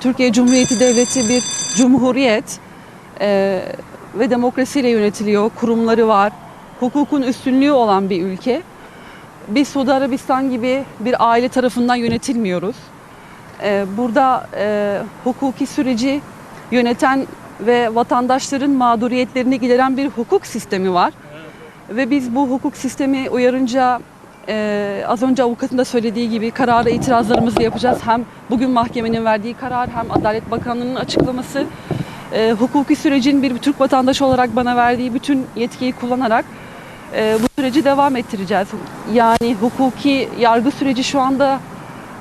Türkiye Cumhuriyeti Devleti bir cumhuriyet e, ve demokrasiyle yönetiliyor, kurumları var, hukukun üstünlüğü olan bir ülke. Biz Suudi Arabistan gibi bir aile tarafından yönetilmiyoruz. E, burada e, hukuki süreci yöneten ve vatandaşların mağduriyetlerini gideren bir hukuk sistemi var. Ve biz bu hukuk sistemi uyarınca e, az önce avukatın da söylediği gibi karara itirazlarımızı yapacağız. Hem bugün mahkemenin verdiği karar hem Adalet Bakanlığı'nın açıklaması e, hukuki sürecin bir Türk vatandaşı olarak bana verdiği bütün yetkiyi kullanarak e, bu süreci devam ettireceğiz. Yani hukuki yargı süreci şu anda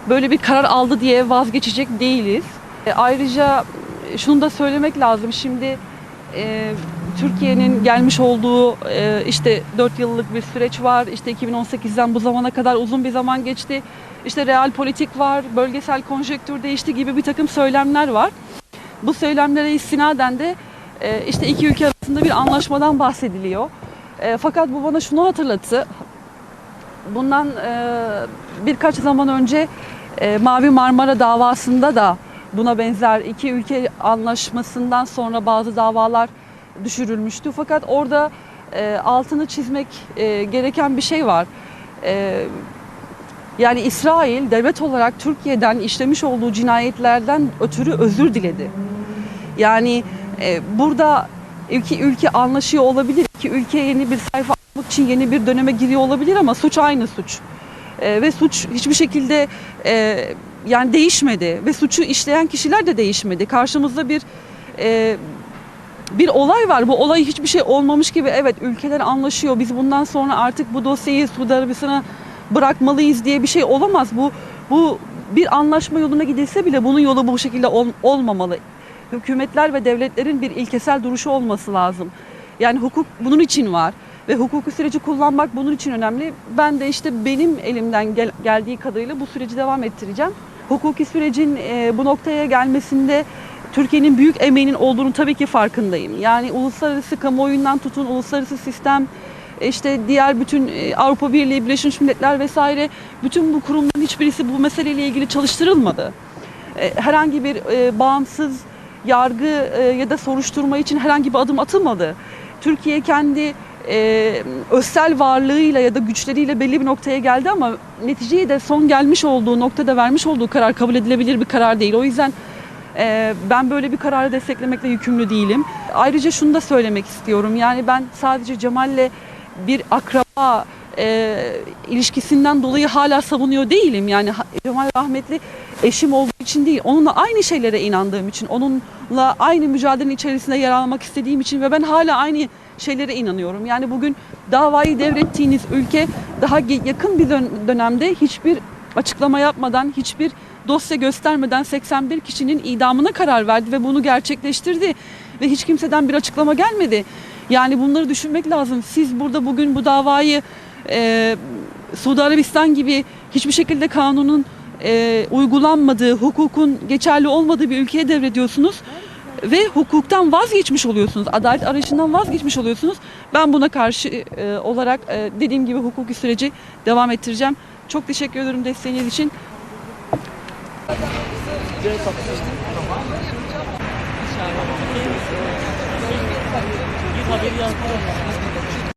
böyle bir karar aldı diye vazgeçecek değiliz. E, ayrıca şunu da söylemek lazım. Şimdi e, Türkiye'nin gelmiş olduğu e, işte 4 yıllık bir süreç var. İşte 2018'den bu zamana kadar uzun bir zaman geçti. İşte real politik var, bölgesel konjektür değişti gibi bir takım söylemler var. Bu söylemlere istinaden de e, işte iki ülke arasında bir anlaşmadan bahsediliyor. E, fakat bu bana şunu hatırlattı. Bundan e, birkaç zaman önce e, Mavi Marmara davasında da buna benzer iki ülke anlaşmasından sonra bazı davalar düşürülmüştü. Fakat orada e, altını çizmek e, gereken bir şey var. E, yani İsrail devlet olarak Türkiye'den işlemiş olduğu cinayetlerden ötürü özür diledi. Yani e, burada iki ülke anlaşıyor olabilir, iki ülke yeni bir sayfa açmak için yeni bir döneme giriyor olabilir ama suç aynı suç. E, ve suç hiçbir şekilde e, yani değişmedi ve suçu işleyen kişiler de değişmedi. Karşımızda bir e, bir olay var. Bu olay hiçbir şey olmamış gibi evet ülkeler anlaşıyor. Biz bundan sonra artık bu dosyayı Suudi Arabistan'a bırakmalıyız diye bir şey olamaz. Bu bu bir anlaşma yoluna gidilse bile bunun yolu bu şekilde ol- olmamalı. Hükümetler ve devletlerin bir ilkesel duruşu olması lazım. Yani hukuk bunun için var ve hukuki süreci kullanmak bunun için önemli. Ben de işte benim elimden gel- geldiği kadarıyla bu süreci devam ettireceğim. Hukuki sürecin e, bu noktaya gelmesinde Türkiye'nin büyük emeğinin olduğunu tabii ki farkındayım. Yani uluslararası kamuoyundan tutun, uluslararası sistem, işte diğer bütün e, Avrupa Birliği, Birleşmiş Milletler vesaire bütün bu kurumların hiçbirisi bu meseleyle ilgili çalıştırılmadı. E, Herhangi bir e, bağımsız yargı ya da soruşturma için herhangi bir adım atılmadı. Türkiye kendi e, özsel varlığıyla ya da güçleriyle belli bir noktaya geldi ama neticeye de son gelmiş olduğu noktada vermiş olduğu karar kabul edilebilir bir karar değil. O yüzden ee, ben böyle bir kararı desteklemekle yükümlü değilim. Ayrıca şunu da söylemek istiyorum. Yani ben sadece Cemal'le bir akraba e, ilişkisinden dolayı hala savunuyor değilim. Yani Cemal rahmetli eşim olduğu için değil. Onunla aynı şeylere inandığım için, onunla aynı mücadelenin içerisinde yer almak istediğim için ve ben hala aynı şeylere inanıyorum. Yani bugün davayı devrettiğiniz ülke daha yakın bir dön- dönemde hiçbir açıklama yapmadan, hiçbir dosya göstermeden 81 kişinin idamına karar verdi ve bunu gerçekleştirdi. Ve hiç kimseden bir açıklama gelmedi. Yani bunları düşünmek lazım. Siz burada bugün bu davayı e, Suudi Arabistan gibi hiçbir şekilde kanunun e, uygulanmadığı, hukukun geçerli olmadığı bir ülkeye devrediyorsunuz. Ve hukuktan vazgeçmiş oluyorsunuz. Adalet arayışından vazgeçmiş oluyorsunuz. Ben buna karşı e, olarak e, dediğim gibi hukuki süreci devam ettireceğim. Çok teşekkür ederim desteğiniz için. Yazdı.